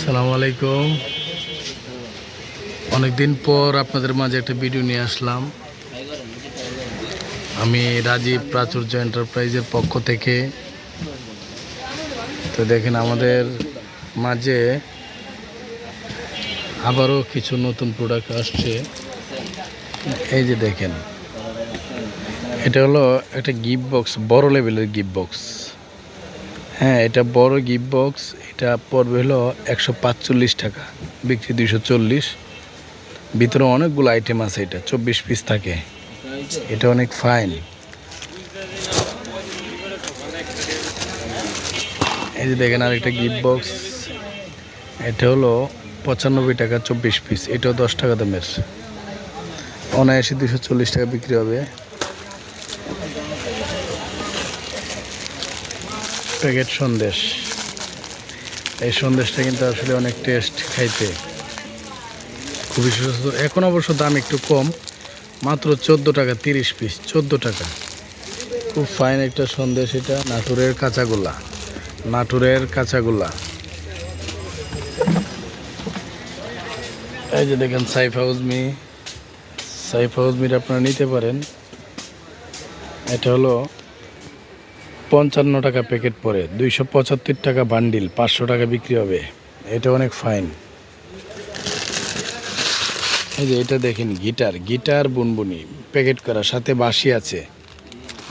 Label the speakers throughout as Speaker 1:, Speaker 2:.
Speaker 1: সালামু আলাইকুম অনেকদিন পর আপনাদের মাঝে একটা ভিডিও নিয়ে আসলাম। আমি রাজীব প্রাচুর্য এন্টারপ্রাইজের পক্ষ থেকে। তো দেখেন, আমাদের মাঝে আবারও কিছু নতুন প্রোডাক্ট আসছে। এই যে দেখেন, এটা হলো একটা গিফট বক্স বড় লেভেলের গিফট বক্স হ্যাঁ এটা বড় গিফট বক্স এটা পড়বে হলো একশো পাঁচচল্লিশ টাকা, বিক্রি দুইশো চল্লিশ। ভিতরে অনেকগুলো আইটেম আছে এটা, চব্বিশ পিস থাকে। এটা অনেক ফাইন এই যে দেখেন আরেকটা গিফট বক্স এটা হলো পঁচানব্বই টাকা চব্বিশ পিস এটাও দশ টাকা দামের। অনায়াসে দুশো চল্লিশ টাকা বিক্রি হবে। প্যাকেট সন্দেশ। এই সন্দেশটা কিন্তু আসলে অনেক টেস্ট খাইতে খুবই সুস্বাদু। এখন অবশ্য দাম একটু কম, মাত্র চোদ্দ টাকা তিরিশ পিস চোদ্দ টাকা। খুব ফাইন একটা সন্দেশ এটা, নাটুরের কাঁচাগোল্লা নাটুরের কাঁচাগোল্লা। এই যে দেখেন সাইফ হাউজমি সাইফ হাউজমির আপনারা নিতে পারেন। এটা হলো পঞ্চান্ন টাকা প্যাকেট পরে দুইশো পঁচাত্তর টাকা বান্ডিল, পাঁচশো টাকা বিক্রি হবে। এটা অনেক ফাইন। এই যে এটা দেখেন গিটার গিটার বুনবুনি, প্যাকেট করা, সাথে বাঁশি আছে।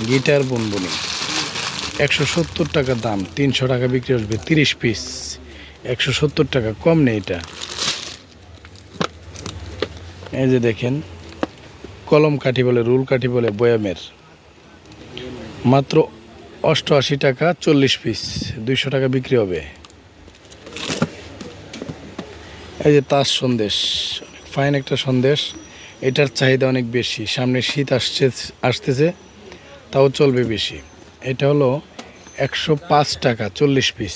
Speaker 1: গিটার বুনবুনি, একশো সত্তর টাকা দাম, তিনশো টাকা বিক্রি আসবে, তিরিশ পিস। একশো সত্তর টাকা, কম নেই এটা। এই যে দেখেন, কলম কাঠি বলে, রুল কাঠি বলে, বয়ামের। মাত্র অষ্টআশি টাকা চল্লিশ পিস দুইশো টাকা বিক্রি হবে। এই যে তাস সন্দেশ ফাইন একটা সন্দেশ, এটার চাহিদা অনেক বেশি, সামনে শীত আসছে, আসতেছে, তাও চলবে বেশি। এটা হলো একশো পাঁচ টাকা চল্লিশ পিস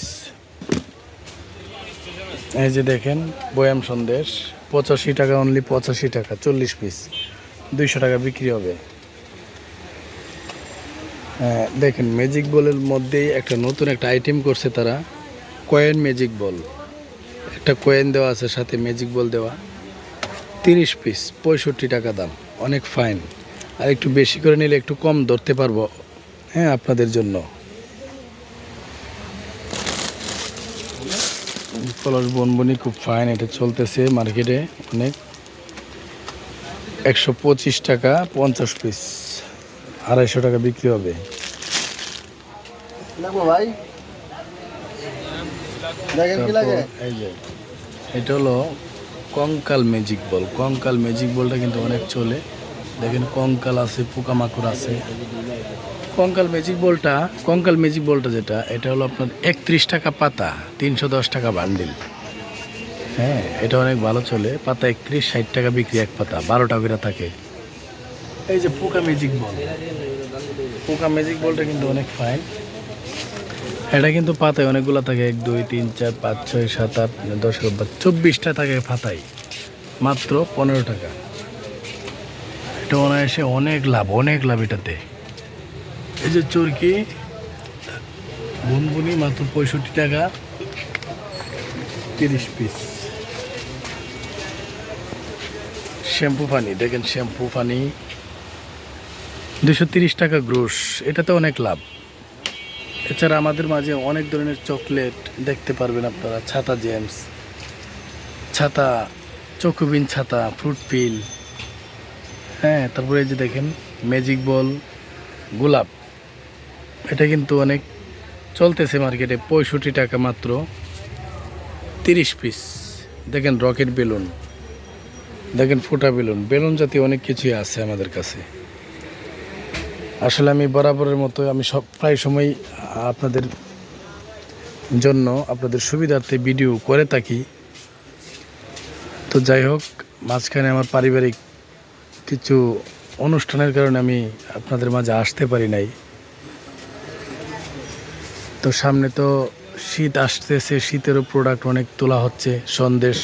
Speaker 1: এই যে দেখেন, বয়াম সন্দেশ, পঁচাশি টাকা অনলি পঁচাশি টাকা, চল্লিশ পিস দুইশো টাকা বিক্রি হবে। দেখেন ম্যাজিক বলের মধ্যেই একটা নতুন একটা আইটেম করছে তারা কয়েন ম্যাজিক বল একটা কয়েন দেওয়া আছে, সাথে ম্যাজিক বল দেওয়া। তিরিশ পিস পঁয়ষট্টি টাকা দাম, অনেক ফাইন আর একটু বেশি করে নিলে একটু কম ধরতে পারব হ্যাঁ আপনাদের জন্য। কলস বনবনি খুব ফাইন এটা চলতেছে মার্কেটে অনেক। একশো পঁচিশ টাকা, পঞ্চাশ পিস আড়াইশো টাকা বিক্রি হবে।
Speaker 2: ভাই।
Speaker 1: এই যে এটা হলো কঙ্কাল ম্যাজিক বল। কঙ্কাল ম্যাজিক বলটা কিন্তু অনেক চলে। দেখেন কঙ্কাল আছে পোকামাকড় আছে। কঙ্কাল ম্যাজিক বলটা কঙ্কাল ম্যাজিক বলটা যেটা এটা হলো আপনার একত্রিশ টাকা পাতা তিনশো দশ টাকা বান্ডিল। হ্যাঁ এটা অনেক ভালো চলে। পাতা একত্রিশ ষাট টাকা বিক্রি এক পাতা বারোটা করে থাকে। এই যে পোকা ম্যাজিক বল পোকা ম্যাজিক বলটা কিন্তু অনেক ফাইন এটা কিন্তু পাতায় অনেকগুলো থাকে, এক, দুই, তিন, চার, পাঁচ, ছয়, সাত, আট দশ চব্বিশটা থাকে পাতায়। মাত্র পনেরো টাকা। এটা অনায়াসে অনেক লাভ অনেক লাভ এটাতে। এই যে চরকি, বুনবুনি মাত্র পঁয়ষট্টি টাকা, তিরিশ পিস শ্যাম্পু পানি দেখেন শ্যাম্পু পানি দুশো তিরিশ টাকা গ্রোস এটাতে অনেক লাভ। এছাড়া আমাদের মাঝে অনেক ধরনের চকলেট দেখতে পারবেন আপনারা, ছাতা জেমস, ছাতা চকুবিন ছাতা, ফ্রুট পিল। হ্যাঁ তারপরে এই যে দেখেন, ম্যাজিক বল, গোলাপ। এটা কিন্তু অনেক চলতেছে মার্কেটে, পঁয়ষট্টি টাকা মাত্র, তিরিশ পিস। দেখেন রকেট বেলুন, দেখেন ফোটা বেলুন বেলুন জাতীয় অনেক কিছুই আছে আমাদের কাছে। আসলে আমি বরাবরের মতো আমি সব প্রায় সময় আপনাদের জন্য আপনাদের সুবিধার্থে ভিডিও করে থাকি। তো যাই হোক, মাঝখানে আমার পারিবারিক কিছু অনুষ্ঠানের কারণে আমি আপনাদের মাঝে আসতে পারি নাই। তো সামনে তো শীত আসতেছে, শীতেরও প্রোডাক্ট অনেক তোলা হচ্ছে, সন্দেশ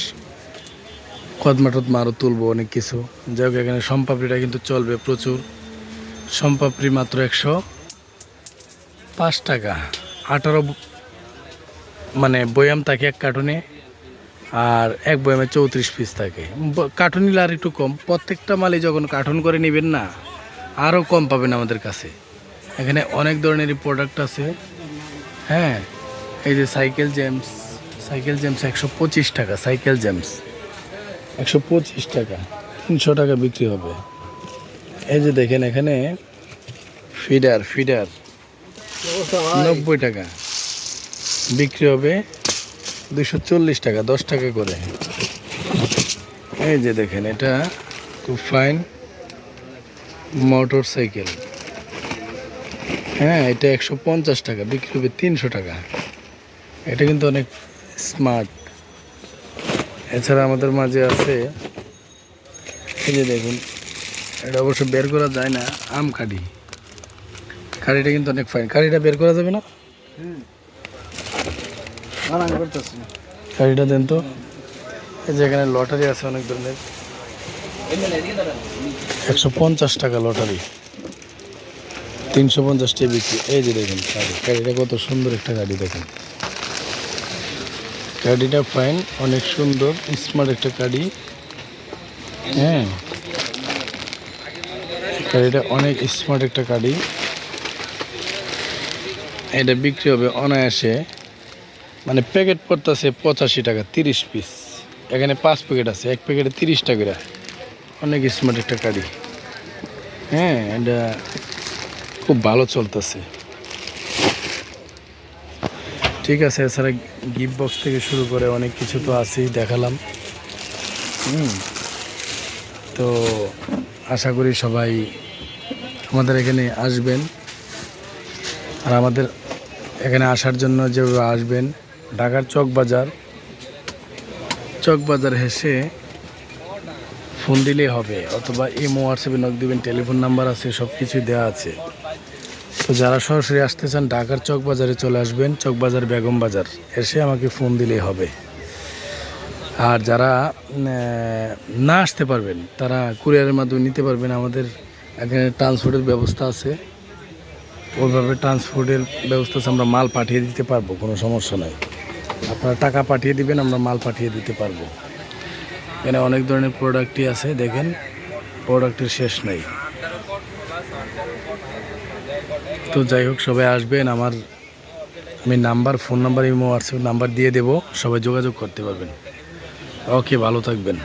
Speaker 1: কদমা টদমা আরও তুলবো অনেক কিছু। যাই হোক, এখানে সম্পাপড়িটা কিন্তু চলবে প্রচুর। সম্পাপড়ি মাত্র একশো পাঁচ টাকা। আঠারো মানে বয়াম থাকে এক কার্টুনে আর এক বয়ামে চৌত্রিশ পিস থাকে। কার্টুন নিলে আর একটু কম। প্রত্যেকটা মালই যখন কার্টুন করে নেবেন না, আরও কম পাবেন আমাদের কাছে। এখানে অনেক ধরনেরই প্রোডাক্ট আছে। হ্যাঁ এই যে সাইকেল জেমস সাইকেল জেমস একশো পঁচিশ টাকা, সাইকেল জেমস। একশো পঁচিশ টাকা, তিনশো টাকা বিক্রি হবে। এই যে দেখেন এখানে ফিডার ফিডার। নব্বই টাকা। বিক্রি হবে দুশো চল্লিশ টাকা, দশ টাকা করে। এই যে দেখেন, এটা খুব ফাইন মোটর সাইকেল। হ্যাঁ এটা একশো পঞ্চাশ টাকা, বিক্রি হবে তিনশো টাকা। এটা কিন্তু অনেক স্মার্ট। এছাড়া আমাদের মাঝে আছে, এই যে দেখুন এটা অবশ্য বের করা যায় না আম কাঠি কাঠিটা কিন্তু অনেক ফাইন কাঠিটা বের করা যাবে না? কাঠিটা দেন তো। এই যে এখানে লটারি আছে অনেক ধরনের। একশো পঞ্চাশ টাকা লটারি। তিনশো পঞ্চাশ টাকা বিক্রি। এই যে দেখুন গাড়ি গাড়িটা কত সুন্দর একটা গাড়ি দেখুন। গাড়িটা ফাইন অনেক সুন্দর স্মার্ট একটা গাড়ি হ্যাঁ। গাড়িটা অনেক স্মার্ট একটা গাড়ি। এটা বিক্রি হবে অনায়াসে। মানে প্যাকেট পড়তেছে পঁচাশি টাকা, তিরিশ পিস এখানে পাঁচ প্যাকেট আছে, এক প্যাকেটে তিরিশ টাকা অনেক স্মার্ট একটা গাড়ি। হ্যাঁ এটা খুব ভালো চলতেছে। ঠিক আছে, এছাড়া গিফট বক্স থেকে শুরু করে অনেক কিছু তো আছেই, দেখালাম। হুম। তো আশা করি সবাই আমাদের এখানে আসবেন। আর আমাদের এখানে আসার জন্য যেভাবে আসবেন, ঢাকার চক বাজার চক বাজার হেসে ফোন দিলেই হবে, অথবা ইমো, হোয়াটসঅ্যাপে নক দিবেন, টেলিফোন নাম্বার আছে সব কিছুই দেওয়া আছে। তো যারা সরাসরি আসতে চান, ঢাকার চক বাজারে চলে আসবেন চক বাজার বেগম বাজার, এসে আমাকে ফোন দিলেই হবে। আর যারা না আসতে পারবেন, তারা কুরিয়ারের মাধ্যমে নিতে পারবেন। আমাদের এখানে ট্রান্সপোর্টের ব্যবস্থা আছে। ওইভাবে ট্রান্সপোর্টের ব্যবস্থা আছে, আমরা মাল পাঠিয়ে দিতে পারব, কোনো সমস্যা নাই। আপনারা টাকা পাঠিয়ে দিবেন, আমরা মাল পাঠিয়ে দিতে পারব। এখানে অনেক ধরনের প্রোডাক্টই আছে, দেখেন। প্রোডাক্টের শেষ নেই। তো যাই হোক, সবাই আসবেন। আমার, আমি number, phone number, imo, WhatsApp number দিয়ে দেবো। সবাই যোগাযোগ করতে পারবেন। ওকে ভালো থাকবেন।